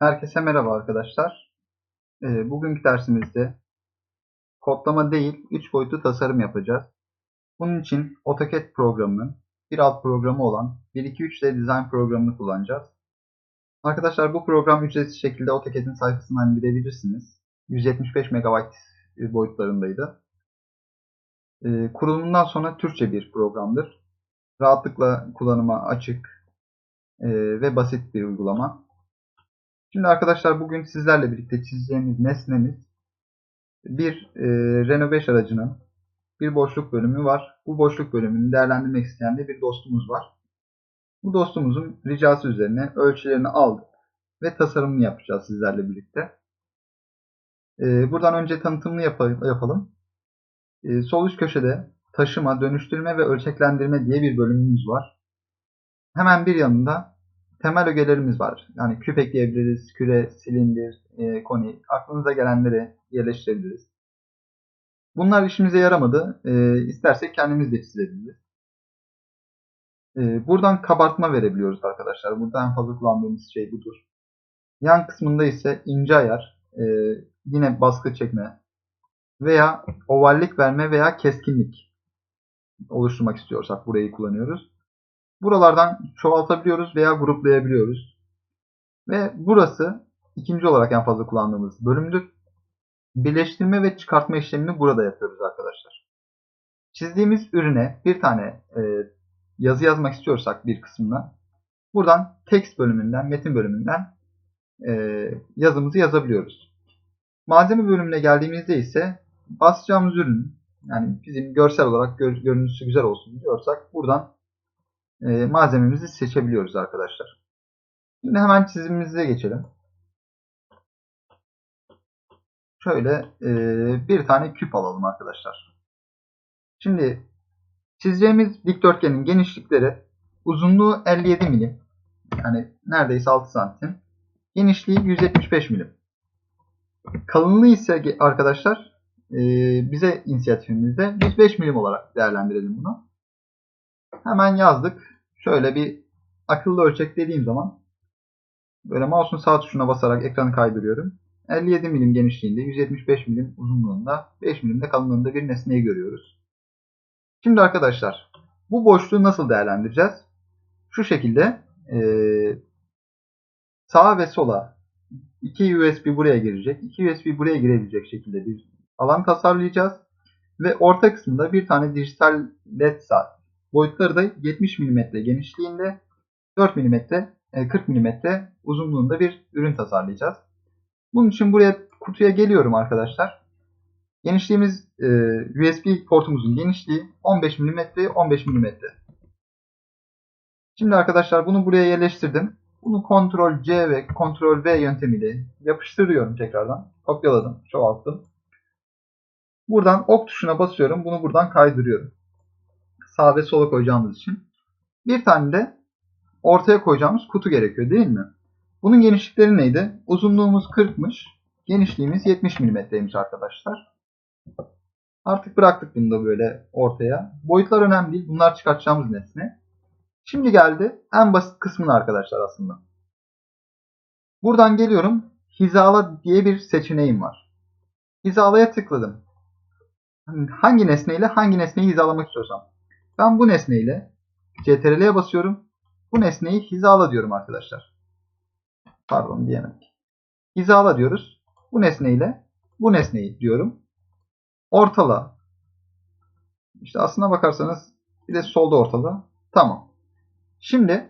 Herkese merhaba arkadaşlar. Ee, bugünkü dersimizde kodlama değil 3 boyutlu tasarım yapacağız. Bunun için AutoCAD programının bir alt programı olan 123D Design programını kullanacağız. Arkadaşlar bu program ücretsiz şekilde AutoCAD'in sayfasından indirebilirsiniz. 175 MB boyutlarındaydı. Ee, kurulumundan sonra Türkçe bir programdır. Rahatlıkla kullanıma açık e, ve basit bir uygulama. Şimdi arkadaşlar bugün sizlerle birlikte çizeceğimiz nesnemiz bir e, Renault 5 aracının bir boşluk bölümü var. Bu boşluk bölümünü değerlendirmek isteyen de bir dostumuz var. Bu dostumuzun ricası üzerine ölçülerini aldık ve tasarımını yapacağız sizlerle birlikte. E, buradan önce tanıtımını yapalım. E, sol üst köşede taşıma, dönüştürme ve ölçeklendirme diye bir bölümümüz var. Hemen bir yanında temel ögelerimiz var. Yani küp ekleyebiliriz, küre, silindir, e, koni. Aklınıza gelenleri yerleştirebiliriz. Bunlar işimize yaramadı. E, istersek kendimiz de çizebiliriz. E, buradan kabartma verebiliyoruz arkadaşlar. Burada en fazla kullandığımız şey budur. Yan kısmında ise ince ayar, e, yine baskı çekme veya ovallik verme veya keskinlik oluşturmak istiyorsak burayı kullanıyoruz. Buralardan çoğaltabiliyoruz veya gruplayabiliyoruz. Ve burası ikinci olarak en fazla kullandığımız bölümdür. Birleştirme ve çıkartma işlemini burada yapıyoruz arkadaşlar. Çizdiğimiz ürüne bir tane e, yazı yazmak istiyorsak bir kısmına buradan text bölümünden, metin bölümünden e, yazımızı yazabiliyoruz. Malzeme bölümüne geldiğimizde ise basacağımız ürün yani bizim görsel olarak gör, görüntüsü güzel olsun diyorsak buradan e, malzememizi seçebiliyoruz arkadaşlar. Şimdi hemen çizimimize geçelim. Şöyle e, bir tane küp alalım arkadaşlar. Şimdi çizeceğimiz dikdörtgenin genişlikleri uzunluğu 57 milim. Yani neredeyse 6 santim. Genişliği 175 milim. Kalınlığı ise arkadaşlar e, bize inisiyatifimizde 105 milim olarak değerlendirelim bunu. Hemen yazdık. Şöyle bir akıllı ölçek dediğim zaman böyle mouse'un sağ tuşuna basarak ekranı kaydırıyorum. 57 milim genişliğinde, 175 milim uzunluğunda, 5 milim de kalınlığında bir nesneyi görüyoruz. Şimdi arkadaşlar bu boşluğu nasıl değerlendireceğiz? Şu şekilde e, sağa ve sola iki USB buraya girecek, iki USB buraya girebilecek şekilde bir alan tasarlayacağız. Ve orta kısmında bir tane dijital led saat Boyutları da 70 mm genişliğinde 4 mm 40 mm uzunluğunda bir ürün tasarlayacağız. Bunun için buraya kutuya geliyorum arkadaşlar. Genişliğimiz e, USB portumuzun genişliği 15 mm 15 mm. Şimdi arkadaşlar bunu buraya yerleştirdim. Bunu Ctrl C ve Ctrl V yöntemiyle yapıştırıyorum tekrardan. Kopyaladım, çoğalttım. Buradan ok tuşuna basıyorum. Bunu buradan kaydırıyorum sağ ve sola koyacağımız için. Bir tane de ortaya koyacağımız kutu gerekiyor değil mi? Bunun genişlikleri neydi? Uzunluğumuz 40'mış. Genişliğimiz 70 mm'ymiş arkadaşlar. Artık bıraktık bunu da böyle ortaya. Boyutlar önemli değil. Bunlar çıkartacağımız nesne. Şimdi geldi en basit kısmına arkadaşlar aslında. Buradan geliyorum. Hizala diye bir seçeneğim var. Hizalaya tıkladım. Hangi nesneyle hangi nesneyi hizalamak istiyorsam. Ben bu nesneyle CTRL'ye basıyorum. Bu nesneyi hizala diyorum arkadaşlar. Pardon diyemedik. Hizala diyoruz. Bu nesneyle bu nesneyi diyorum. Ortala. İşte aslına bakarsanız bir de solda ortala. Tamam. Şimdi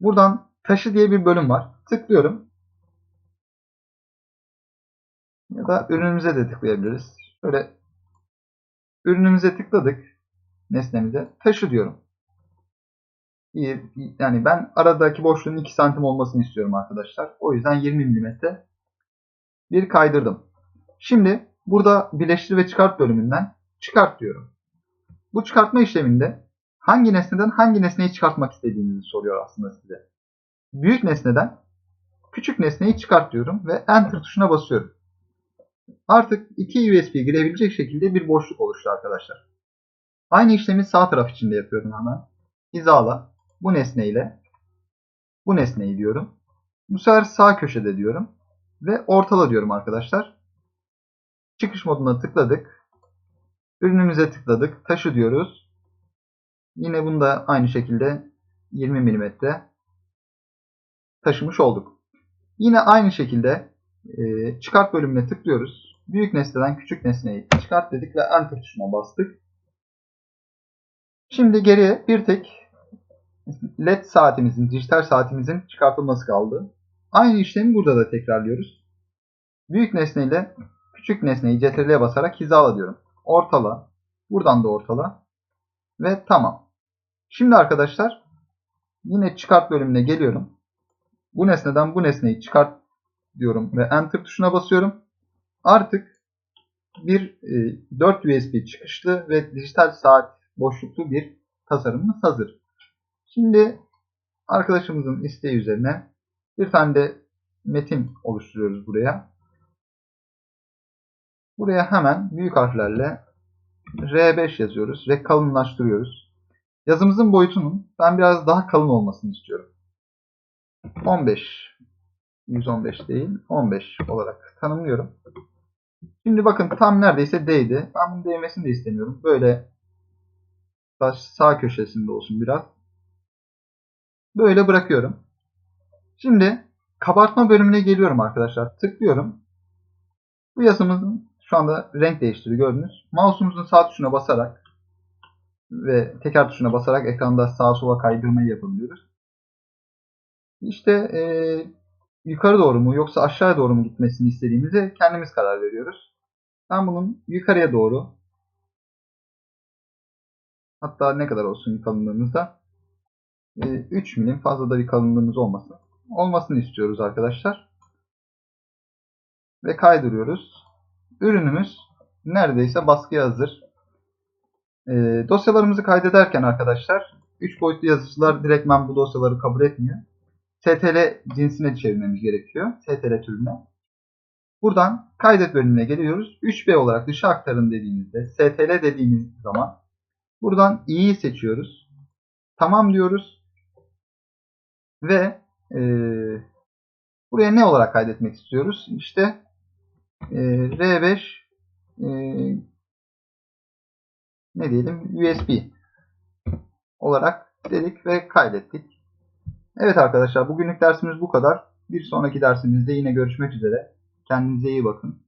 buradan taşı diye bir bölüm var. Tıklıyorum. Ya da ürünümüze de tıklayabiliriz. Şöyle ürünümüze tıkladık nesnemize taşı diyorum. Yani ben aradaki boşluğun 2 santim olmasını istiyorum arkadaşlar. O yüzden 20 mm bir kaydırdım. Şimdi burada birleştir ve çıkart bölümünden çıkart diyorum. Bu çıkartma işleminde hangi nesneden hangi nesneyi çıkartmak istediğinizi soruyor aslında size. Büyük nesneden küçük nesneyi çıkart diyorum ve Enter tuşuna basıyorum. Artık iki USB girebilecek şekilde bir boşluk oluştu arkadaşlar. Aynı işlemi sağ taraf için de yapıyorum hemen. Hizala bu nesneyle bu nesneyi diyorum. Bu sefer sağ köşede diyorum. Ve ortala diyorum arkadaşlar. Çıkış moduna tıkladık. Ürünümüze tıkladık. Taşı diyoruz. Yine bunu da aynı şekilde 20 mm taşımış olduk. Yine aynı şekilde e, çıkart bölümüne tıklıyoruz. Büyük nesneden küçük nesneyi çıkart dedik ve enter tuşuna bastık. Şimdi geriye bir tek led saatimizin, dijital saatimizin çıkartılması kaldı. Aynı işlemi burada da tekrarlıyoruz. Büyük nesneyle küçük nesneyi CTRL'ye basarak hizala diyorum. Ortala. Buradan da ortala. Ve tamam. Şimdi arkadaşlar yine çıkart bölümüne geliyorum. Bu nesneden bu nesneyi çıkart diyorum ve enter tuşuna basıyorum. Artık bir e, 4 USB çıkışlı ve dijital saat boşluklu bir tasarımımız hazır. Şimdi arkadaşımızın isteği üzerine bir tane de metin oluşturuyoruz buraya. Buraya hemen büyük harflerle R5 yazıyoruz ve kalınlaştırıyoruz. Yazımızın boyutunun ben biraz daha kalın olmasını istiyorum. 15 115 değil 15 olarak tanımlıyorum. Şimdi bakın tam neredeyse değdi. Ben bunun değmesini de istemiyorum. Böyle sağ köşesinde olsun biraz. Böyle bırakıyorum. Şimdi kabartma bölümüne geliyorum arkadaşlar. Tıklıyorum. Bu yazımızın şu anda renk değiştiriyor gördünüz. Mouse'umuzun sağ tuşuna basarak ve teker tuşuna basarak ekranda sağa sola kaydırmayı yapabiliyoruz. İşte e, yukarı doğru mu yoksa aşağıya doğru mu gitmesini istediğimize kendimiz karar veriyoruz. Ben bunun yukarıya doğru hatta ne kadar olsun kalınlığımızda 3 milim fazla da bir kalınlığımız olmasın. Olmasını istiyoruz arkadaşlar. Ve kaydırıyoruz. Ürünümüz neredeyse baskıya hazır. E, dosyalarımızı kaydederken arkadaşlar 3 boyutlu yazıcılar direktmen bu dosyaları kabul etmiyor. STL cinsine çevirmemiz gerekiyor. STL türüne. Buradan kaydet bölümüne geliyoruz. 3B olarak dışa aktarın dediğimizde STL dediğimiz zaman buradan i'yi seçiyoruz. Tamam diyoruz. Ve e, buraya ne olarak kaydetmek istiyoruz? İşte e, R5 e, ne diyelim USB olarak dedik ve kaydettik. Evet arkadaşlar bugünlük dersimiz bu kadar. Bir sonraki dersimizde yine görüşmek üzere. Kendinize iyi bakın.